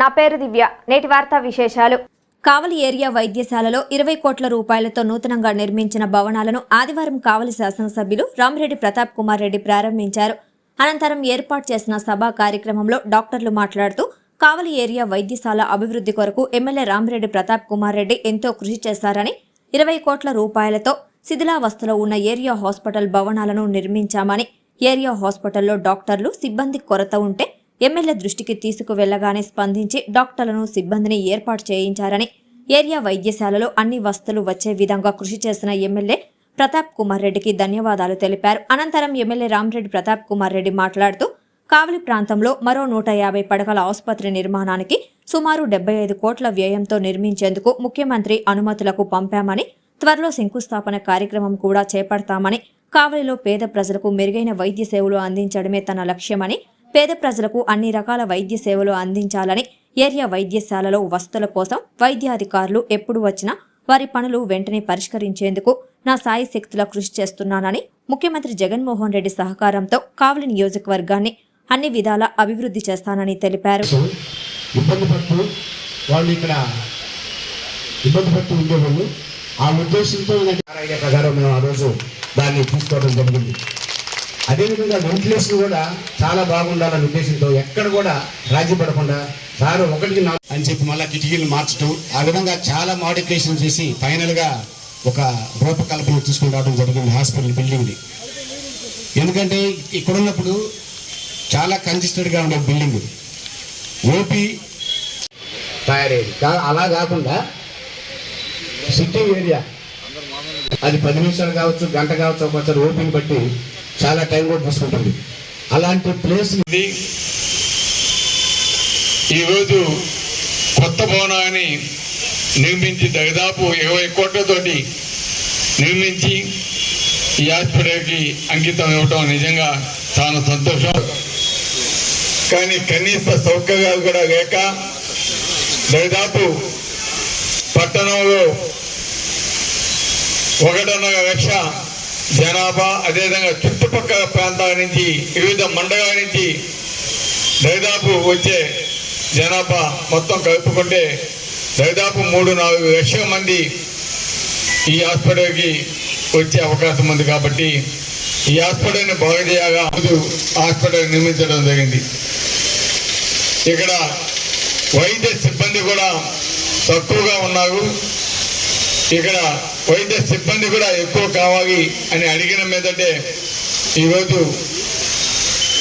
నా పేరు దివ్య. నేటి వార్తా విశేషాలు. కావలి ఏరియా వైద్యశాలలో ఇరవై కోట్ల రూపాయలతో నూతనంగా నిర్మించిన భవనాలను ఆదివారం కావలి శాసనసభ్యులు రామిరెడ్డి ప్రతాప్ కుమార్ రెడ్డి ప్రారంభించారు. అనంతరం ఏర్పాటు చేసిన సభా కార్యక్రమంలో డాక్టర్లు మాట్లాడుతూ కావలి ఏరియా వైద్యశాల అభివృద్ధి కొరకు ఎమ్మెల్యే రామిరెడ్డి ప్రతాప్ కుమార్ రెడ్డి ఎంతో కృషి చేశారని ఇరవై కోట్ల రూపాయలతో శిథిలావస్థలో ఉన్న ఏరియా హాస్పిటల్ భవనాలను నిర్మించామని ఏరియా హాస్పిటల్లో డాక్టర్లు సిబ్బంది కొరత ఉంటే ఎమ్మెల్యే దృష్టికి తీసుకువెళ్ళగానే స్పందించి డాక్టర్లను సిబ్బందిని ఏర్పాటు చేయించారని ఏరియా వైద్యశాలలో అన్ని వసతులు వచ్చే విధంగా కృషి చేసిన ఎమ్మెల్యే ప్రతాప్ కుమార్ రెడ్డికి ధన్యవాదాలు తెలిపారు. అనంతరం ఎమ్మెల్యే రామరెడ్డి ప్రతాప్ కుమార్ రెడ్డి మాట్లాడుతూ కావలి ప్రాంతంలో మరో నూట యాభై పడకల ఆసుపత్రి నిర్మాణానికి సుమారు డెబ్బై ఐదు కోట్ల వ్యయంతో నిర్మించేందుకు ముఖ్యమంత్రి అనుమతులకు పంపామని త్వరలో శంకుస్థాపన కార్యక్రమం కూడా చేపడతామని కావలిలో పేద ప్రజలకు మెరుగైన వైద్య సేవలు అందించడమే తన లక్ష్యమని పేద ప్రజలకు అన్ని రకాల వైద్య సేవలు అందించాలని ఏరియా వైద్యశాలలో వసతుల కోసం వైద్యాధికారులు ఎప్పుడు వచ్చినా వారి పనులు వెంటనే పరిష్కరించేందుకు నా సాయి శక్తుల కృషి చేస్తున్నానని ముఖ్యమంత్రి జగన్మోహన్ రెడ్డి సహకారంతో కావలి నియోజకవర్గాన్ని అన్ని విధాల అభివృద్ధి చేస్తానని తెలిపారు. ఆ ఉద్దేశంతో ఐడియా ప్రకారం మేము ఆ రోజు దాన్ని తీసుకోవడం జరిగింది. అదేవిధంగా వెంటిలేషన్ కూడా చాలా బాగుండాలనే ఉద్దేశంతో ఎక్కడ కూడా రాజీ పడకుండా సార్ ఒకటికి నాలుగు అని చెప్పి మళ్ళీ కిటికీలు మార్చడం ఆ విధంగా చాలా మోడిఫికేషన్ చేసి ఫైనల్గా ఒక రూపకల్పన తీసుకుని రావడం జరిగింది హాస్పిటల్ బిల్డింగ్ని ఎందుకంటే ఇక్కడ ఉన్నప్పుడు చాలా కంజెస్టెడ్గా ఉండే బిల్డింగ్ ఓపీ తయారయ్యేది అలా కాకుండా సిటీ ఏరియా అది పది నిమిషాలు కావచ్చు గంట కావచ్చు ఒక్కొక్కసారి ఓపెన్ బట్టి చాలా టైం కూడా తీసుకుంటుంది. అలాంటి ప్లేస్ ఈరోజు కొత్త భవనాన్ని నిర్మించి దాదాపు ఇరవై కోట్లతోటి నిర్మించి ఈ హాస్పిటల్కి అంకితం ఇవ్వటం నిజంగా చాలా సంతోషం. కానీ కనీస సౌకర్యాలు కూడా లేక దాదాపు పట్టణంలో ఒకటిన్నర లక్ష జనాభా అదేవిధంగా చుట్టుపక్కల ప్రాంతాల నుంచి వివిధ మండలాల నుంచి దాదాపు వచ్చే జనాభా మొత్తం కలుపుకుంటే దాదాపు మూడు నాలుగు లక్షల మంది ఈ హాస్పిటల్కి వచ్చే అవకాశం ఉంది కాబట్టి ఈ హాస్పిటల్ని బాగు చేయగా హాస్పిటల్ నిర్మించడం జరిగింది. ఇక్కడ వైద్య సిబ్బంది కూడా తక్కువగా ఉన్నారు. ఇక్కడ వైద్య సిబ్బంది కూడా ఎక్కువ కావాలి అని అడిగిన మీదటే ఈరోజు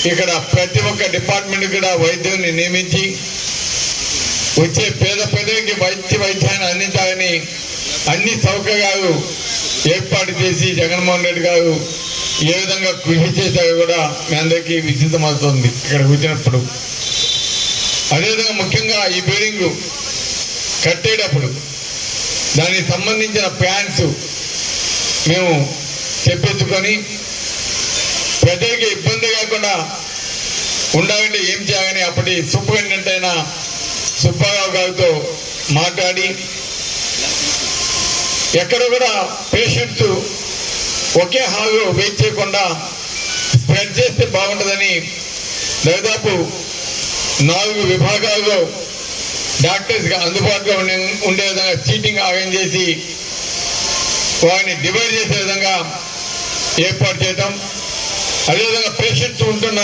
ఇక్కడ ప్రతి ఒక్క డిపార్ట్మెంట్ కూడా వైద్యుని నియమించి వచ్చే పేద ప్రజలకి వైద్య వైద్యాన్ని అందించాలని అన్ని సౌకర్యాలు ఏర్పాటు చేసి జగన్మోహన్ రెడ్డి గారు ఏ విధంగా కృషి చేశారో కూడా మీ అందరికీ విచితమవుతుంది ఇక్కడ కూర్చున్నప్పుడు. అదేవిధంగా ముఖ్యంగా ఈ బిల్డింగ్ కట్టేటప్పుడు దానికి సంబంధించిన ప్లాన్స్ మేము తెప్పించుకొని ప్రజలకి ఇబ్బంది కాకుండా ఉండాలంటే ఏం చేయాలని అప్పటి సూపరింటెండెంట్ అయిన సుబ్బారావు గారితో మాట్లాడి ఎక్కడ కూడా పేషెంట్స్ ఒకే హాల్లో వెయిట్ చేయకుండా స్ప్రెడ్ చేస్తే బాగుంటుందని దాదాపు నాలుగు విభాగాల్లో డాక్టర్స్ అందుబాటులో ఉండే ఉండే విధంగా సీటింగ్ ఆగం చేసి వారిని డివైడ్ చేసే విధంగా ఏర్పాటు చేయటం. అదేవిధంగా పేషెంట్స్ ఉంటున్న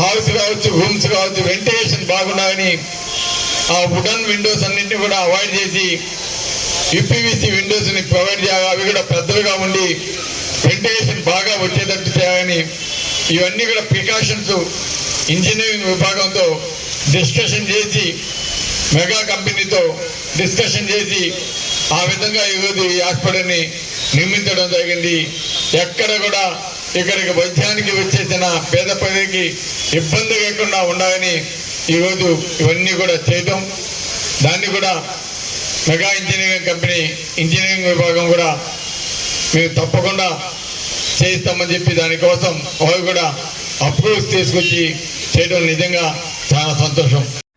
హౌస్ కావచ్చు రూమ్స్ కావచ్చు వెంటిలేషన్ బాగున్నాయని ఆ వుడన్ విండోస్ అన్నింటినీ కూడా అవాయిడ్ చేసి యూపీవీసీ విండోస్ని ప్రొవైడ్ చేయాలి. అవి కూడా పెద్దలుగా ఉండి వెంటిలేషన్ బాగా వచ్చేటట్టు చేయాలని ఇవన్నీ కూడా ప్రికాషన్స్ ఇంజనీరింగ్ విభాగంతో డిస్కషన్ చేసి మెగా కంపెనీతో డిస్కషన్ చేసి ఆ విధంగా ఈరోజు ఈ హాస్పిటల్ని నిర్మించడం జరిగింది. ఎక్కడ కూడా ఇక్కడికి వైద్యానికి వచ్చేసిన పేద ప్రజలకి ఇబ్బంది లేకుండా ఉండాలని ఈరోజు ఇవన్నీ కూడా చేయటం. దాన్ని కూడా మెగా ఇంజనీరింగ్ కంపెనీ ఇంజనీరింగ్ విభాగం కూడా మేము తప్పకుండా చేయిస్తామని చెప్పి దానికోసం వారు కూడా అప్రూవ్స్ తీసుకొచ్చి చేయడం నిజంగా చాలా సంతోషం.